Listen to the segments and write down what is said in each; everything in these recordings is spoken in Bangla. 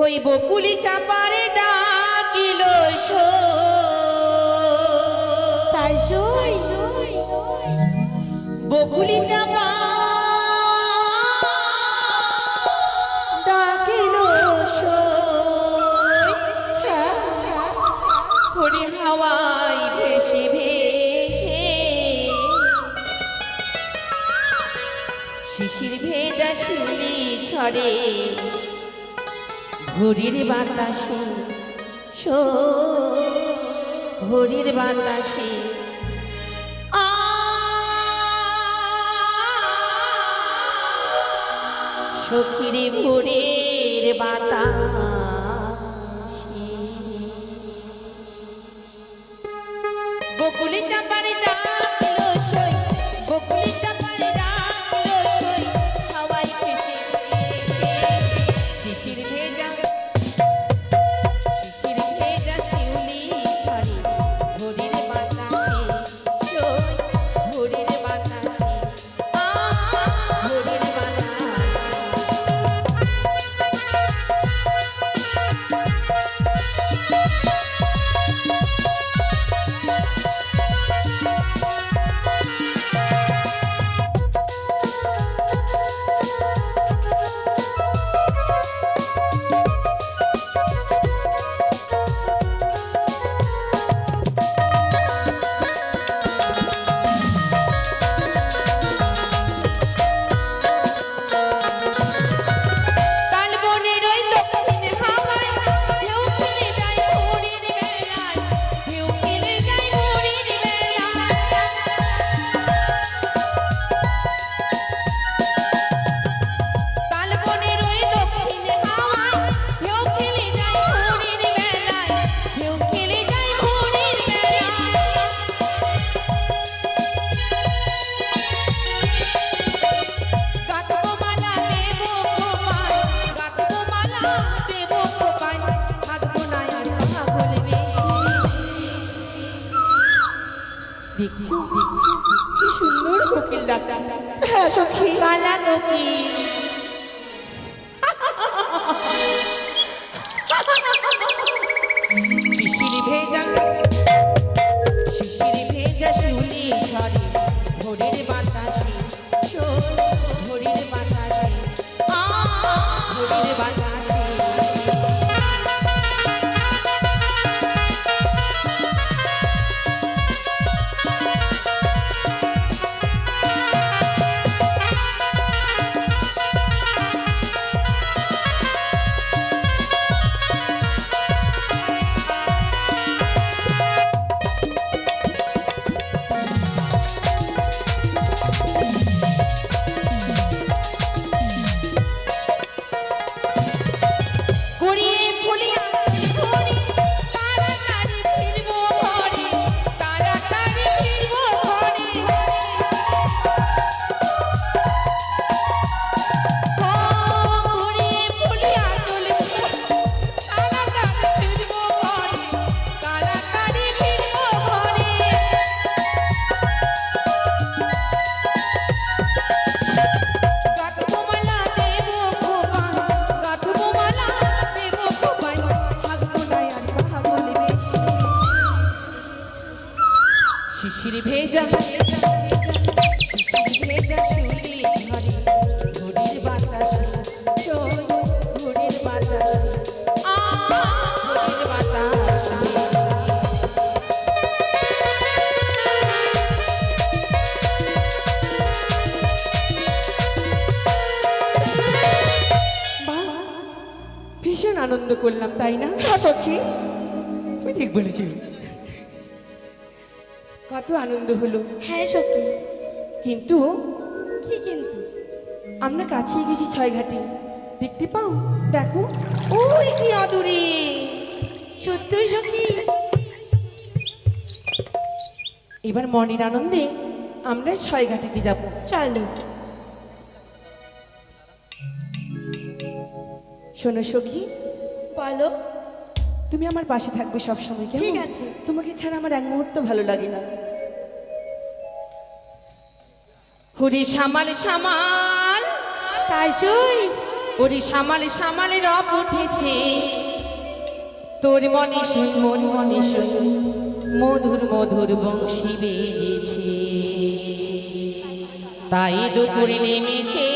হইব কুলি চাপারে ডাকিল বকুলি চাপা। ডাকিল। হরি হাওয়াই ভেসে ভেসে। শিশির ভেজা শিউলি ছড়ে ঘুরির বাতাসে শো। ঘুরির বাতাসে সখীর ভোরের বাতাসে। বকুলি চাপারে কি সুন্দর কোকিল ডাকছে। হ্যাঁ সখী। কালা কোকিল। শিশিরি ভেজা ভীষণ আনন্দ করলাম তাই না? হ্যাঁ সখী তুই ঠিক বলেছিস কত আনন্দ হলো। হ্যাঁ সখী। কিন্তু কি কিন্তু? আমরা কাছেই গেছি ছয় ঘাটে দেখতে পাও? দেখো। ওই যে অদূরে। সত্যই সখী? এবার মনের আনন্দে আমরা ছয় ঘাটিতে যাব। চলো। শোনো সখী। বলো। তুমি আমার পাশে থাকবে সব সময় কেমন? ঠিক আছে। তোমাকে ছাড়া আমার এক মুহূর্ত ভালো লাগে না। হরি সামাল সামাল তাই সই হরি সামাল সামালের রব উঠেছে। তোর মনে শুন মন মনে শুন মধুর মধুর বংশী বেজেছে। তাই দুপুরে নেমেছে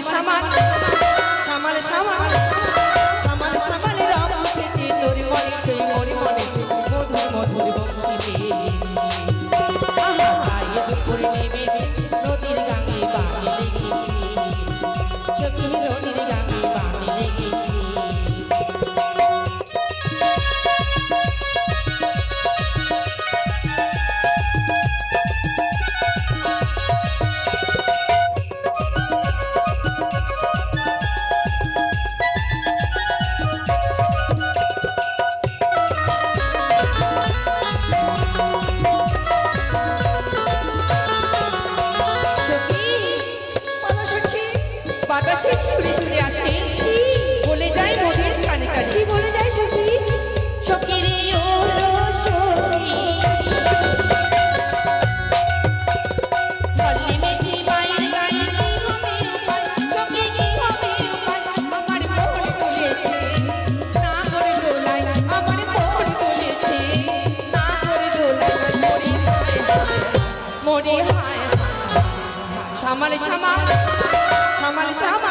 সামাল সামাল সামাল সামাল সামাল শ্যামা সামাল শ্যামা